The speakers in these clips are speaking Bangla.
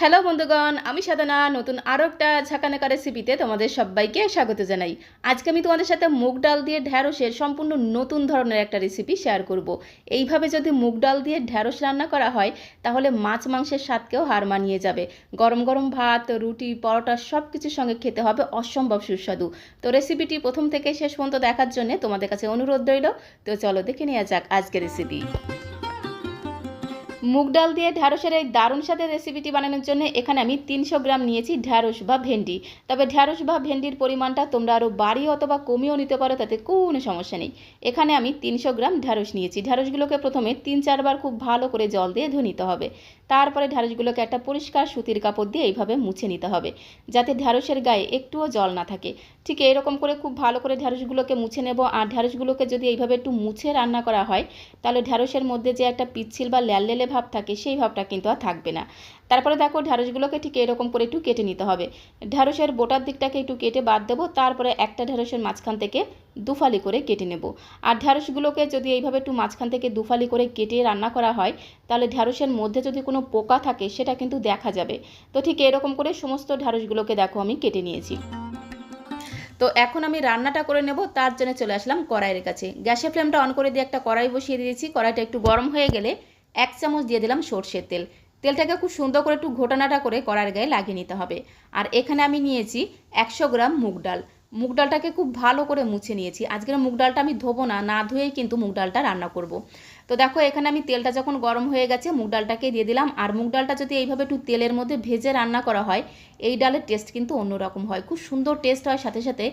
হ্যালো বন্ধুগণ, আমি সাধনা, নতুন আরও একটা ঝাঁকানাকা রেসিপিতে তোমাদের সবাইকে স্বাগত জানাই। আজকে আমি তোমাদের সাথে মুগ ডাল দিয়ে ঢ্যাঁড়সের সম্পূর্ণ নতুন ধরনের একটা রেসিপি শেয়ার করব। এইভাবে যদি মুগ ডাল দিয়ে ঢ্যাঁড়স রান্না করা হয়, তাহলে মাছ মাংসের স্বাদকেও হার মানিয়ে যাবে। গরম গরম ভাত, রুটি, পরোটা সব কিছুর সঙ্গে খেতে হবে অসম্ভব সুস্বাদু। তো রেসিপিটি প্রথম থেকে শেষ পর্যন্ত দেখার জন্য তোমাদের কাছে অনুরোধ রইল। তো চলো দেখে নেওয়া যাক আজকের রেসিপি মুগ ডাল দিয়ে ঢ্যাঁড়সের এই দারুণ স্বাদের রেসিপিটি বানানোর জন্য এখানে আমি তিনশো গ্রাম নিয়েছি ঢ্যাঁড়স বা ভেন্ডি। তবে ঢ্যাঁড়স বা ভেন্ডির পরিমাণটা তোমরা আরও বাড়িয়ে অথবা কমিয়েও নিতে পারো, তাতে কোনো সমস্যা নেই। এখানে আমি তিনশো গ্রাম ঢ্যাঁড়স নিয়েছি। ঢ্যাঁড়সগুলোকে প্রথমে তিন চারবার খুব ভালো করে জল দিয়ে ধুয়ে নিতে হবে। তারপরে ঢ্যাঁড়সগুলোকে একটা পরিষ্কার সুতির কাপড় দিয়ে এইভাবে মুছে নিতে হবে, যাতে ঢ্যাঁড়সের গায়ে একটুও জল না থাকে। ঠিক এরকম করে খুব ভালো করে ঢ্যাঁড়সগুলোকে মুছে নেব, আর ঢ্যাঁড়সগুলোকে যদি এইভাবে একটু মুছে রান্না করা হয়, তাহলে ঢ্যাঁড়সের মধ্যে যে একটা পিচ্ছিল বা ল্যাললেলে ভাব থাকে, সেই ভাবটা কিন্তু আর থাকবে না। তারপরে দেখো ঢ্যাঁড়সগুলোকে ঠিক এরকম করে একটু কেটে নিতে হবে। ঢ্যাঁড়সের বোটার দিকটাকে একটু কেটে বাদ দেবো, তারপরে একটা ঢ্যাঁড়সের মাঝখান থেকে দুফালি করে কেটে নেব। আর ঢ্যাঁড়সগুলোকে যদি এইভাবে একটু মাঝখান থেকে দুফালি করে কেটে রান্না করা হয়, তাহলে ঢ্যাঁড়সের মধ্যে যদি কোনো পোকা থাকে, সেটা কিন্তু দেখা যাবে। তো ঠিক এরকম করে সমস্ত ঢ্যাঁড়সগুলোকে দেখো আমি কেটে নিয়েছি। তো এখন আমি রান্নাটা করে নেব, তার জন্য চলে আসলাম কড়াইয়ের কাছে। গ্যাসের ফ্লেমটা অন করে দিয়ে একটা কড়াই বসিয়ে দিয়েছি। কড়াইটা একটু গরম হয়ে গেলে এক চামচ দিয়ে দিলাম সর্ষের তেল। তেলটাকে খুব সুন্দর করে একটু ঘোটানাটা করে কড়াইয়ের গায়ে লাগিয়ে নিতে হবে। আর এখানে আমি নিয়েছি একশো গ্রাম মুগ ডাল। মুগ ডালটাকে খুব ভালো করে মুছে নিয়েছি। আজকের মুগ ডালটা আমি ধোবো না না ধুয়েই কিন্তু মুগ ডালটা রান্না করব। তো দেখো, এখানে আমি তেলটা যখন গরম হয়ে গেছে, মুগ ডালটাকে দিয়ে দিলাম। আর মুগ ডালটা যদি এইভাবে একটু তেলের মধ্যে ভেজে রান্না করা হয়, এই ডালের টেস্ট কিন্তু অন্যরকম হয়। খুব সুন্দর টেস্ট হয়, সাথে সাথে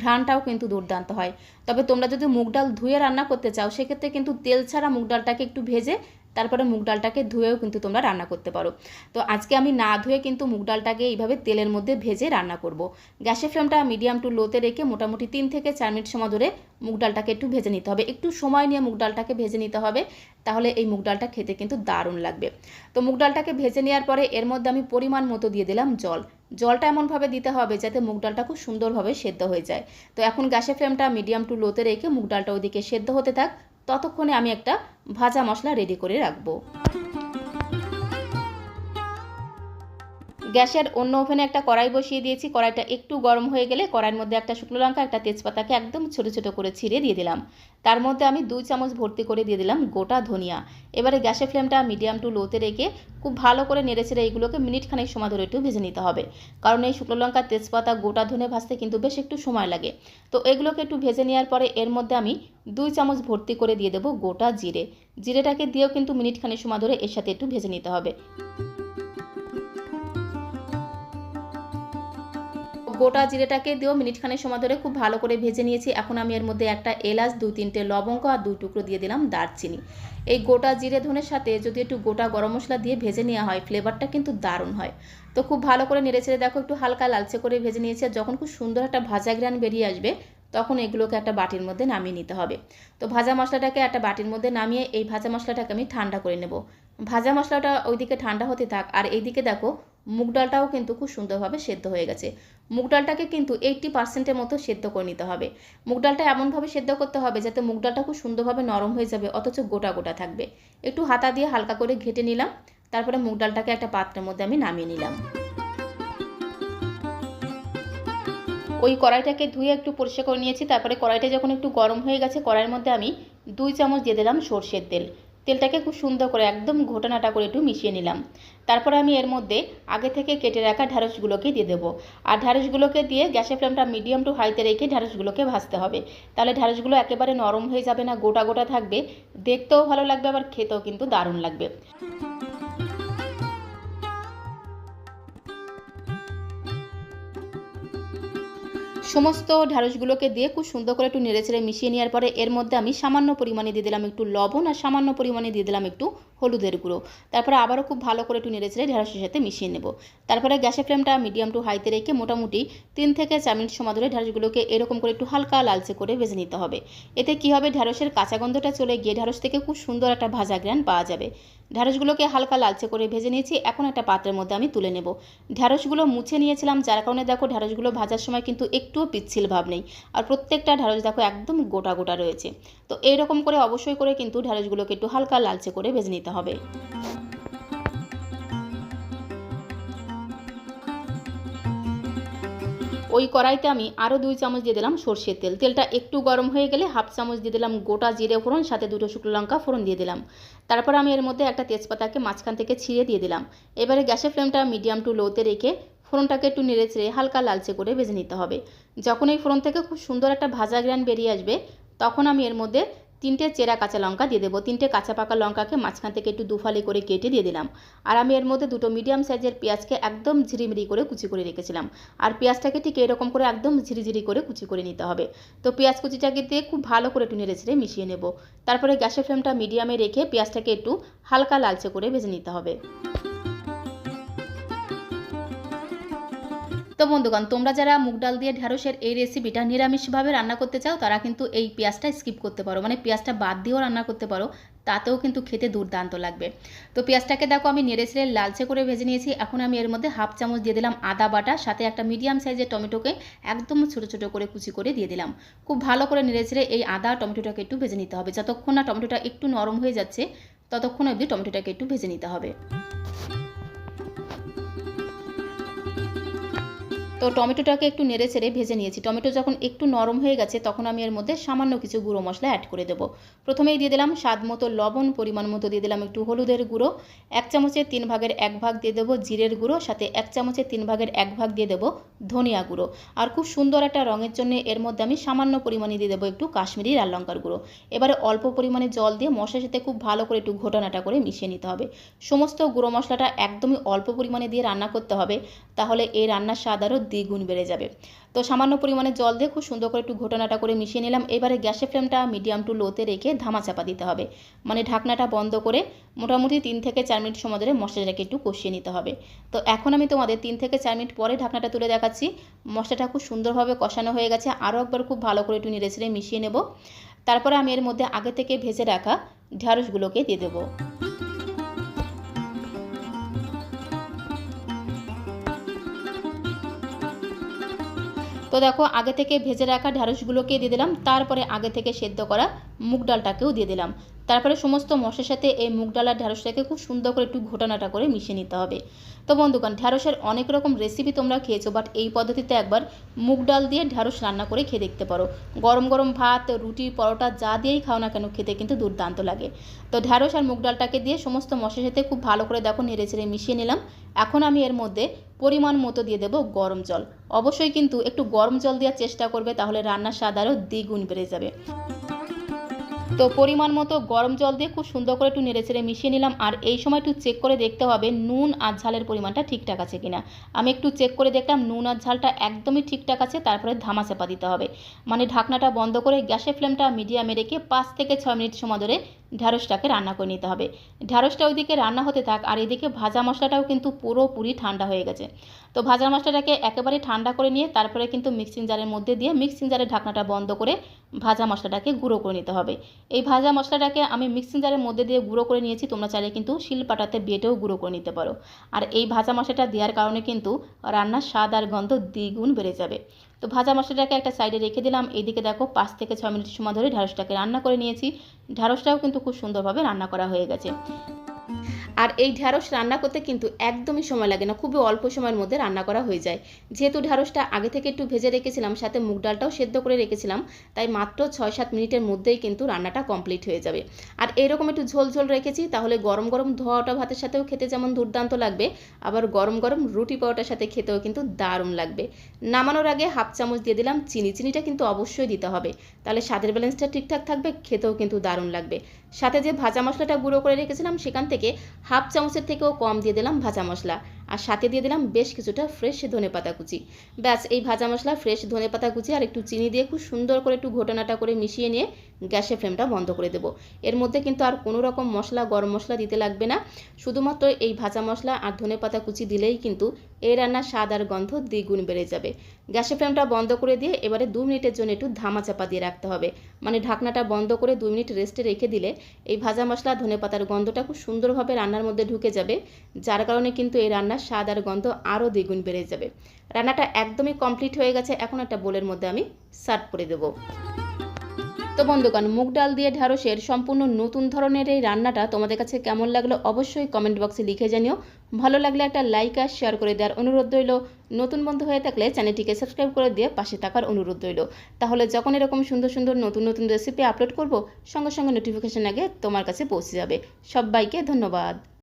ঘ্রাণটাও কিন্তু দুর্দান্ত হয়। তবে তোমরা যদি মুগ ডাল ধুয়ে রান্না করতে চাও, সেক্ষেত্রে কিন্তু তেল ছাড়া মুগ ডালটাকে একটু ভেজে তারপরে মুগ ডালটাকে ধুয়েও কিন্তু তোমরা রান্না করতে পারো। তো আজকে আমি না ধুয়ে কিন্তু মুগ ডালটাকে এইভাবে তেলের মধ্যে ভেজে রান্না করব। গ্যাসের ফ্লেমটা মিডিয়াম টু লোতে রেখে মোটামুটি তিন থেকে চার মিনিট সময় ধরে মুগ ডালটাকে একটু ভেজে নিতে হবে। একটু সময় নিয়ে মুগ ডালটাকে ভেজে নিতে হবে, তাহলে এই মুগ ডালটা খেতে কিন্তু দারুণ লাগবে। তো মুগ ডালটাকে ভেজে নেওয়ার পরে এর মধ্যে আমি পরিমাণ মতো দিয়ে দিলাম জল। জলটা এমনভাবে দিতে হবে যাতে মুগ ডালটা খুব সুন্দরভাবে সেদ্ধ হয়ে যায়। তো এখন গ্যাসের ফ্লেমটা মিডিয়াম টু লোতে রেখে মুগ ডালটা ওইদিকে সেদ্ধ হতে থাক। ততক্ষণে আমি একটা ভাজা মশলা রেডি করে রাখব। গ্যাসের অন্য ওভেনে একটা কড়াই বসিয়ে দিয়েছি। কড়াইটা একটু গরম হয়ে গেলে কড়াইয়ের মধ্যে একটা শুকনো লঙ্কা, একটা তেজপাতাকে একদম ছোটো ছোটো করে ছিঁড়ে দিয়ে দিলাম। তার মধ্যে আমি দুই চামচ ভর্তি করে দিয়ে দিলাম গোটা ধনিয়া। এবারে গ্যাসের ফ্লেমটা মিডিয়াম টু লোতে রেখে খুব ভালো করে নেড়ে ছেড়ে এইগুলোকে মিনিট খানেক সময় ধরে একটু ভেজে নিতে হবে। কারণ এই শুকনো লঙ্কা, তেজপাতা, গোটা ধনে ভাজতে কিন্তু বেশ একটু সময় লাগে। তো এগুলোকে একটু ভেজে নেওয়ার পরে এর মধ্যে আমি দুই চামচ ভর্তি করে দিয়ে দেবো গোটা জিরে। জিরেটাকে দিয়েও কিন্তু মিনিট খানেক সময় ধরে এর সাথে একটু ভেজে নিতে হবে। গোটা জিরেটাকে দিয়েও মিনিটখানেক সময় ধরে খুব ভালো করে ভেজে নিয়েছি। এখন আমি এর মধ্যে একটা এলাচ দুই তিনটে লবঙ্গ আর দুই টুকরো দিয়ে দিলাম দারচিনি। এই গোটা জিরে ধনের সাথে যদি একটু গোটা গরম মশলা দিয়ে ভেজে নেওয়া হয়, ফ্লেভারটা কিন্তু দারুণ হয়। তো খুব ভালো করে নেড়ে ছেড়ে দেখো, একটু হালকা লালচে করে ভেজে নিয়েছি যখন খুব সুন্দর একটা ভাজা গ্রান বেরিয়ে আসবে, তখন এগুলোকে একটা বাটির মধ্যে নামিয়ে নিতে হবে। তো ভাজা মশলাটাকে একটা বাটির মধ্যে নামিয়ে এই ভাজা মশলাটাকে আমি ঠান্ডা করে নেব। ভাজা মশলাটা ওইদিকে ঠান্ডা হতে থাক, আর এইদিকে দেখো, মুগ ডালটাও কিন্তু খুব সুন্দরভাবে সেদ্ধ হয়ে গেছে। মুগ ডালটাকে কিন্তু এইট্টি পার্সেন্টের মতো সেদ্ধ করে নিতে হবে। মুগ ডালটা এমনভাবে সেদ্ধ করতে হবে যাতে মুগ ডালটা খুব সুন্দরভাবে নরম হয়ে যাবে, অথচ গোটা গোটা থাকবে। একটু হাতা দিয়ে হালকা করে ঘেটে নিলাম, তারপরে মুগ ডালটাকে একটা পাত্রের মধ্যে আমি নামিয়ে নিলাম। ওই কড়াইটাকে ধুয়ে একটু পরিষ্কার করে নিয়েছি, তারপরে কড়াইটা যখন একটু গরম হয়ে গেছে, কড়াইয়ের মধ্যে আমি দুই চামচ দিয়ে দিলাম সর্ষের তেল। তেলটাকে খুব সুন্দর করে একদম ঘোটানাটা করে একটু মিশিয়ে নিলাম। তারপরে আমি এর মধ্যে আগে থেকে কেটে রাখা ঢ্যাঁড়সগুলোকে দিয়ে দেবো। আর ঢ্যাঁড়সগুলোকে দিয়ে গ্যাসের ফ্লেমটা মিডিয়াম টু হাইতে রেখে ঢ্যাঁড়সগুলোকে ভাজতে হবে। তাহলে ঢ্যাঁড়সগুলো একেবারে নরম হয়ে যাবে না, গোটা গোটা থাকবে। দেখতেও ভালো লাগবে, আবার খেতেও কিন্তু দারুণ লাগবে। সমস্ত ঢ্যাঁড়সগুলোকে দিয়ে খুব সুন্দর করে একটু নেড়ে ছেড়ে মিশিয়ে নেওয়ার পরে এর মধ্যে আমি সামান্য পরিমাণে দিয়ে দিলাম একটু লবণ আর সামান্য পরিমাণে দিয়ে দিলাম একটু হলুদের গুঁড়ো। তারপরে আবারও খুব ভালো করে একটু নেড়ে ছেড়ে সাথে মিশিয়ে নেব। তারপরে গ্যাসের ফ্লেমটা মিডিয়াম টু হাইতে রেখে মোটামুটি তিন থেকে চার মিনিট সময় ধরে ঢ্যাঁড়সগুলোকে এরকম করে একটু হালকা লালচে করে ভেজে নিতে হবে। এতে কী হবে? ঢ্যাঁড়সের কাঁচা গন্ধটা চলে গিয়ে ঢ্যাঁড়স থেকে খুব সুন্দর একটা ভাজা গ্রান পাওয়া যাবে। ঢ্যাঁড়সগুলোকে হালকা লালচে করে ভেজে নিয়েছি। এখন একটা পাত্রের মধ্যে আমি তুলে নেব। ঢ্যাঁড়সগুলো মুছে নিয়েছিলাম। যার কারণে দেখো ঢ্যাঁড়সগুলো ভাজার সময় কিন্তু একটুও পিচ্ছিল ভাব নেই। আর প্রত্যেকটা ঢ্যাঁড়স দেখো একদম গোটা গোটা রয়েছে। তো এইরকম করে অবশ্যই করে কিন্তু ঢ্যাঁড়সগুলোকে একটু হালকা লালচে করে ভেজে নিতে হবে। ওই কড়াইতে আমি আরও দুই চামচ দিয়ে দিলাম সর্ষের তেল। তেলটা একটু গরম হয়ে গেলে হাফ চামচ দিয়ে দিলাম গোটা জিরে ফোড়ন, সাথে দুটো শুকনো লঙ্কা ফোড়ন দিয়ে দিলাম। তারপর আমি এর মধ্যে একটা তেজপাতাকে মাঝখান থেকে ছিঁড়ে দিয়ে দিলাম। এবারে গ্যাসের ফ্লেমটা মিডিয়াম টু লোতে রেখে ফোড়নটাকে একটু নেড়ে চেড়ে হালকা লালচে করে ভেজে নিতে হবে। যখন এই ফোড়ন থেকে খুব সুন্দর একটা ভাজা গ্রান বেরিয়ে আসবে, তখন আমি এর মধ্যে তিনটে চেরা কাঁচা লঙ্কা দিয়ে দেবো। তিনটে কাঁচা পাকা লঙ্কাকে মাঝখান থেকে একটু দুফালি করে কেটে দিয়ে দিলাম। আর আমি এর মধ্যে দুটো মিডিয়াম সাইজের পেঁয়াজকে একদম ঝিরিমিরি করে কুচি করে রেখেছিলাম। আর পেঁয়াজটাকে ঠিক এরকম করে একদম ঝিরিঝিরি করে কুচি করে নিতে হবে। তো পেঁয়াজ কুচিটাকে দিয়ে খুব ভালো করে একটু নেড়ে ছেড়ে মিশিয়ে নেব। তারপরে গ্যাসের ফ্লেমটা মিডিয়ামে রেখে পেঁয়াজটাকে একটু হালকা লালচে করে ভেজে নিতে হবে। তো বন্ধুগণ, তোমরা যারা মুগ ডাল দিয়ে ঢ্যাঁড়সের এই রেসিপিটা নিরামিষভাবে রান্না করতে চাও, তারা কিন্তু এই পেঁয়াজটা স্কিপ করতে পারো। মানে পেঁয়াজটা বাদ দিয়েও রান্না করতে পারো, তাতেও কিন্তু খেতে দুর্দান্ত লাগবে। তো পেঁয়াজটাকে দেখো, আমি নেড়ে ছেড়ে লালচে করে ভেজে নিয়েছি। এখন আমি এর মধ্যে হাফ চামচ দিয়ে দিলাম আদা বাটা, সাথে একটা মিডিয়াম সাইজের টমেটোকে একদম ছোটো ছোটো করে কুচি করে দিয়ে দিলাম। খুব ভালো করে নেড়ে ছেড়ে এই আদা টমেটোটাকে একটু ভেজে নিতে হবে। যতক্ষণ না টমেটোটা একটু নরম হয়ে যাচ্ছে, ততক্ষণ অবধি টমেটোটাকে একটু ভেজে নিতে হবে। তো টমেটোটাকে একটু নেড়ে চেড়ে ভেজে নিয়েছি। টমেটো যখন একটু নরম হয়ে গেছে, তখন আমি এর মধ্যে সামান্য কিছু গুঁড়ো মশলা অ্যাড করে দেবো। প্রথমেই দিয়ে দিলাম স্বাদ মতো লবণ, পরিমাণ মতো দিয়ে দিলাম একটু হলুদের গুঁড়ো। এক চামচের তিন ভাগের এক ভাগ দিয়ে দেবো জিরের গুঁড়ো, সাথে এক চামচের তিন ভাগের এক ভাগ দিয়ে দেবো ধনিয়া গুঁড়ো। আর খুব সুন্দর একটা রঙের জন্য এর মধ্যে আমি সামান্য পরিমাণে দিয়ে দেবো একটু কাশ্মীরি লাল লঙ্কার গুঁড়ো। এবারে অল্প পরিমাণে জল দিয়ে মশলার সাথে খুব ভালো করে একটু ঘোটানাটা করে মিশিয়ে নিতে হবে। সমস্ত গুঁড়ো মশলাটা একদমই অল্প পরিমাণে দিয়ে রান্না করতে হবে, তাহলে এই রান্নার স্বাদ আরও দ্বিগুণ বেড়ে যাবে। তো সামান্য পরিমাণে জল দিয়ে খুব সুন্দর করে একটু ঘটনাটা করে মিশিয়ে নিলাম। এবারে গ্যাসের ফ্লেমটা মিডিয়াম টু লোতে রেখে ধামা চাপা দিতে হবে। মানে ঢাকনাটা বন্ধ করে মোটামুটি তিন থেকে চার মিনিট সময় ধরে মশলাটাকে একটু কষিয়ে নিতে হবে। তো এখন আমি তোমাদের তিন থেকে চার মিনিট পরে ঢাকনাটা তুলে দেখাচ্ছি। মশলাটা খুব সুন্দরভাবে কষানো হয়ে গেছে। আরও একবার খুব ভালো করে একটু নেড়েছেড়ে মিশিয়ে নেব। তারপরে আমি এর মধ্যে আগে থেকে ভেজে রাখা ঢ্যাঁড়সগুলোকে দিয়ে দেবো। তো দেখো, আগে থেকে ভেজে রাখা ঢ্যাঁড়সগুলোকে দিয়ে দিলাম। তারপরে আগে থেকে সেদ্ধ করা মুগ ডালটাকেও দিয়ে দিলাম। তারপরে সমস্ত মশলার সাথে এই মুগ ডাল আর ঢ্যাঁড়সটাকে খুব সুন্দর করে একটু ঘোটানাটা করে মিশিয়ে নিতে হবে। তো বন্ধুগণ ঢ্যাঁড়সের অনেক রকম রেসিপি তোমরা খেয়েছো বাট এই পদ্ধতিতে একবার মুগ ডাল দিয়ে ঢ্যাঁড়স রান্না করে খেয়ে দেখতে পারো। গরম গরম ভাত, রুটি, পরোটা যা দিয়েই খাও না কেন, খেতে কিন্তু দুর্দান্ত লাগে। তো ঢ্যাঁড়স আর মুগ ডালটাকে দিয়ে সমস্ত মশলার সাথে খুব ভালো করে দেখো, নেড়ে ছেড়ে মিশিয়ে নিলাম। এখন আমি এর মধ্যে পরিমাণ মতো দিয়ে দেবো গরম জল। অবশ্যই কিন্তু একটু গরম জল দেওয়ার চেষ্টা করবে, তাহলে রান্নার স্বাদ আরও দ্বিগুণ বেড়ে যাবে। তো পরিমাণ মতো গরম জল দিয়ে খুব সুন্দর করে একটু নেড়ে ছেড়ে মিশিয়ে নিলাম, আর এই সময় একটু চেক করে দেখতে হবে নুন আর ঝালের পরিমাণটা ঠিকঠাক আছে কিনা। আমি একটু চেক করে দেখলাম নুন আর ঝালটা একদমই ঠিকঠাক আছে, তারপরে ধামা চাপা দিতে হবে। মানে ঢাকনাটা বন্ধ করে গ্যাসের ফ্লেমটা মিডিয়ামে রেখে পাঁচ থেকে ছয় মিনিট সময় ধরে ঢ্যাঁড়সটাকে রান্না করে নিতে হবে। ঢ্যাঁড়সটা ওইদিকে রান্না হতে থাক, আর এদিকে ভাজা মশলাটাও কিন্তু পুরোপুরি ঠান্ডা হয়ে গেছে। তো ভাজা মশলাটাকে একেবারে ঠান্ডা করে নিয়ে তারপরে কিন্তু মিক্সিং জারের মধ্যে দিয়ে মিক্সিং জারের ঢাকনাটা বন্ধ করে ভাজা মশলাটাকে গুঁড়ো করে নিতে হবে। এই ভাজা মশলাটাকে আমি মিক্সিং জারের মধ্যে দিয়ে গুঁড়ো করে নিয়েছি, তোমরা চাইলে কিন্তু শিলপাটাতে বেটেও গুঁড়ো করে নিতে পারো। আর এই ভাজা মশলাটা দেওয়ার কারণে কিন্তু রান্নার স্বাদ আর গন্ধ দ্বিগুণ বেড়ে যাবে। তো ভাজা মশলাটাকে একটা সাইডে রেখে দিলাম। এইদিকে দেখো পাঁচ থেকে ছয় মিনিট সময় ধরে ঢ্যাঁড়সটাকে রান্না করে নিয়েছি। ঢ্যাঁড়সটাও কিন্তু খুব সুন্দরভাবে রান্না করা হয়ে গেছে। আর এই ঢ্যাঁড়স রান্না করতে কিন্তু একদমই সময় লাগে না, খুবই অল্প সময়ের মধ্যে রান্না করা হয়ে যায়। যেহেতু ঢ্যাঁড়সটা আগে থেকে একটু ভেজে রেখেছিলাম, সাথে মুগ ডালটাও সেদ্ধ করে রেখেছিলাম, তাই মাত্র ছয় সাত মিনিটের মধ্যেই কিন্তু রান্নাটা কমপ্লিট হয়ে যাবে। আর এরকম একটু ঝোল ঝোল রেখেছি, তাহলে গরম গরম ধোয়াটা ভাতের সাথেও খেতে যেমন দুর্দান্ত লাগবে, আবার গরম গরম রুটি পাওয়াটার সাথে খেতেও কিন্তু দারুণ লাগবে। নামানোর আগে হাফ চামচ দিয়ে দিলাম, চিনি, চিনিটা কিন্তু অবশ্যই দিতে হবে। তাহলে স্বাদের ব্যালেন্সটা ঠিকঠাক থাকবে, খেতেও কিন্তু দারুণ লাগবে। সাথে যে ভাজা মশলাটা গুঁড়ো করে রেখেছিলাম সেখান থেকে হাফ চামচের থেকেও কম দিয়ে দিলাম ভাজা মশলা। আর সাথে দিয়ে দিলাম বেশ কিছুটা ফ্রেশ ধনে পাতা কুচি। ব্যাস, এই ভাজা মশলা ফ্রেশ ধনে পাতা কুচি আর একটু চিনি দিয়ে খুব সুন্দর করে একটু ঘটনাটা করে মিশিয়ে নিয়ে গ্যাসের ফ্লেমটা বন্ধ করে দেবো। এর মধ্যে কিন্তু আর কোনো রকম মশলা, গরম মশলা দিতে লাগবে না। শুধুমাত্র এই ভাজা মশলা আর ধনে পাতা কুচি দিলেই কিন্তু এই রান্নার স্বাদ আর গন্ধ দ্বিগুণ বেড়ে যাবে। গ্যাসের ফ্লেমটা বন্ধ করে দিয়ে এবারে দু মিনিটের জন্য একটু ধামা চাপা দিয়ে রাখতে হবে। মানে ঢাকনাটা বন্ধ করে দু মিনিট রেস্টে রেখে দিলে এই ভাজা মশলা, ধনে পাতার গন্ধটা খুব সুন্দরভাবে রান্নার মধ্যে ঢুকে যাবে, যার কারণে কিন্তু এই রান্নার স্বাদ আর গন্ধ আরও দ্বিগুণ বেড়ে যাবে। রান্নাটা একদমই কমপ্লিট হয়ে গেছে। এখন একটা বোলের মধ্যে আমি সার্ভ করে দেবো। তো বন্ধুগণ, মুগ ডাল দিয়ে ঢ্যাঁড়সের সম্পূর্ণ নতুন ধরনের এই রান্নাটা তোমাদের কাছে কেমন লাগল অবশ্যই কমেন্ট বক্সে লিখে জানিও। ভালো লাগলে একটা লাইক আর শেয়ার করে দেওয়ার অনুরোধ রইল। নতুন বন্ধু হয়ে থাকলে চ্যানেলটিকে সাবস্ক্রাইব করে দিয়ে পাশে থাকার অনুরোধ রইল। তাহলে যখন এরকম সুন্দর সুন্দর নতুন নতুন রেসিপি আপলোড করব, সঙ্গে সঙ্গে নোটিফিকেশন আগে তোমার কাছে পৌঁছে যাবে। সবাইকে ধন্যবাদ।